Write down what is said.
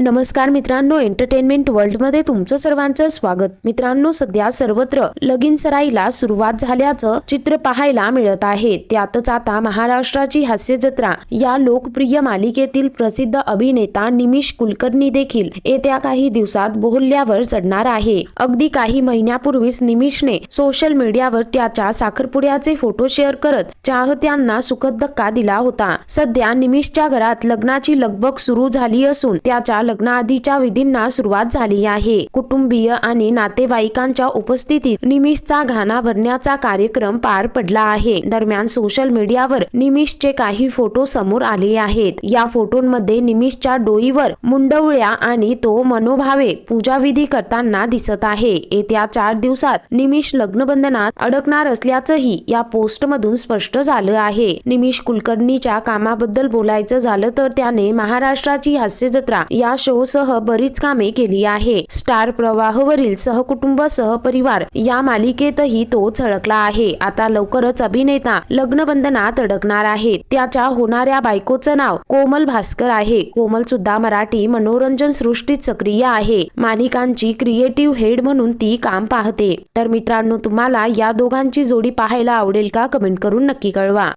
नमस्कार मित्रांनो एंटरटेनमेंट वर्ल्डमध्ये तुमचं सर्वांचं स्वागत. मित्रांनो सध्या सर्वत्र लगीन सराईला सुरुवात झाल्याचं चित्र पाहायला मिळत आहे. त्यातच आता महाराष्ट्राची हास्य जत्रा. या लोकप्रिय मालिकेतील प्रसिद्ध अभिनेता निमिष कुलकर्णी देखील येत्या काही दिवसात बोहल्यावर चढणार आहे. अगदी काही महिन्यापूर्वीच निमिषने सोशल मीडियावर त्याच्या साखरपुड्याचे फोटो शेअर करत चाहत्यांना सुखद धक्का दिला होता. सध्या निमिषच्या घरात लग्नाची लगबग सुरू झाली असून त्याच्या लग्नाआधीच्या विधींना सुरुवात झाली आहे. कुटुंबीय आणि नातेवाईकांच्या उपस्थितीत निमिषचा घाणा भरण्याचा कार्यक्रम पार पडला आहे. दरम्यान सोशल मीडियावर निमिषचे काही फोटो समोर आले आहेत. या फोटोंमध्ये निमिषच्या डोईवर मुंडवळ्या आणि तो मनोभावे पूजाविधी करताना दिसत आहे. येत्या चार दिवसात निमिष लग्नबंधनात अडकणार असल्याचंही या पोस्टमधून स्पष्ट झालं आहे. निमिष कुलकर्णीच्या कामाबद्दल बोलायचं झालं तर त्याने महाराष्ट्राची हास्य जत्रा या शोसह बरीच कामे केली आहे. स्टार प्रवाहवरील सहकुटुंब सहपरिवार या मालिकेतही तो झळकला आहे. आता लवकरच अभिनेता लग्नबंधनात अडकणार आहे त्याच्या होणाऱ्या बायकोचं नाव कोमल भास्कर आहे. कोमल सुद्धा मराठी मनोरंजन सृष्टीत सक्रिय आहे. मालिकांची क्रिएटिव्ह हेड म्हणून ती काम पाहते. तर मित्रांनो तुम्हाला या दोघांची जोडी पाहायला आवडेल का? कमेंट करून नक्की कळवा.